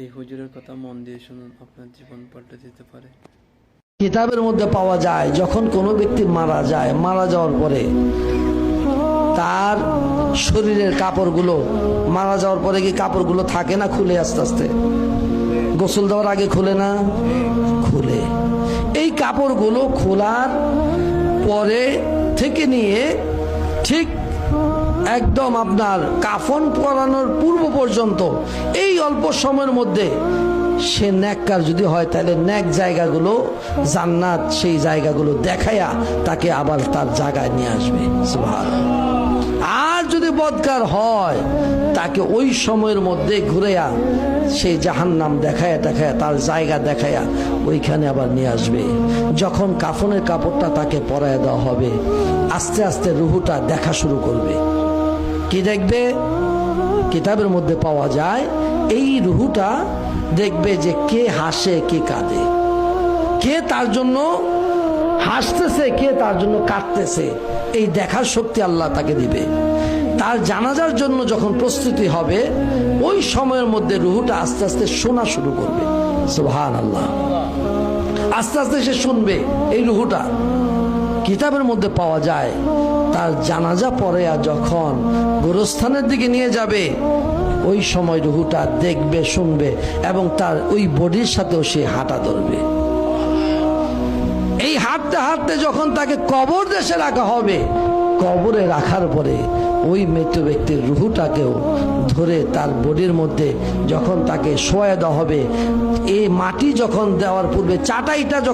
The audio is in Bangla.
এই হুজুরের কথা মন দিয়ে শুনুন, আপনার জীবন পাল্টে দিতে পারে। কিতাবের মধ্যে পাওয়া যায়, যখন কোনো ব্যক্তি মারা যায়, মারা যাওয়ার পরে তার শরীরের কাপড়গুলো, মারা যাওয়ার পরে কি কাপড়গুলো থাকে না খুলে আস্তে আস্তে? গোসল দেওয়ার আগে খুলে না? খুলে। এই কাপড়গুলো খোলার পরে থেকে নিয়ে ঠিক একদম আপনার কাফন পরানোর পূর্ব পর্যন্ত এই অল্প সময়ের মধ্যে সে ন্যাককার যদি হয়, তাহলে ন্যাক জায়গাগুলো, জান্নাত সেই জায়গাগুলো দেখায়া তাকে আবার তার জায়গায় নিয়ে আসবে সুবহানাল্লাহ। বদকার হয়, তাকে ওই সময়ের মধ্যে ঘুরেয়া সেই জাহান্নাম দেখায়া দেখায়া তার জায়গা দেখায়া ওইখানে আবার নিয়ে আসবে। যখন কাফনের কাপড়টা তাকে পরায় দেওয়া হবে, আস্তে আস্তে রুহুটা দেখা শুরু করবে। কি দেখবে? কিতাবের মধ্যে পাওয়া যায়, এই রুহুটা দেখবে যে কে হাসে, কে কাঁদে। কে তার জন্য হাসতেছে, কে তার জন্য কাঁদতেছে, এই দেখার শক্তি আল্লাহ তাকে দিবে। তার জানাজার জন্য যখন প্রস্তুতি হবে, ওই সময়ের মধ্যে রুহুটা আস্তে আস্তে শোনা শুরু করবে। সুবহান আল্লাহ আস্তে আস্তে সে শুনবে এই রুহুটা। কিতাবের মধ্যে পাওয়া যায়, তার জানাজা পরে আর যখন গোরস্থানের দিকে নিয়ে যাবে, ওই সময় রুহুটা দেখবে, শুনবে এবং তার ওই বডির সাথেও সে হাঁটা ধরবে। এই হাঁটতে হাঁটতে যখন তাকে কবর দেশে রাখা হবে কবরে রাখার পরে ওই মৃত ব্যক্তির রুহুটাকেও ধরে তার বডির মধ্যে যখন তাকে শোয়া দেওয়া হবে এই মাটি যখন দেওয়ার পূর্বে, চাটাইটা যখন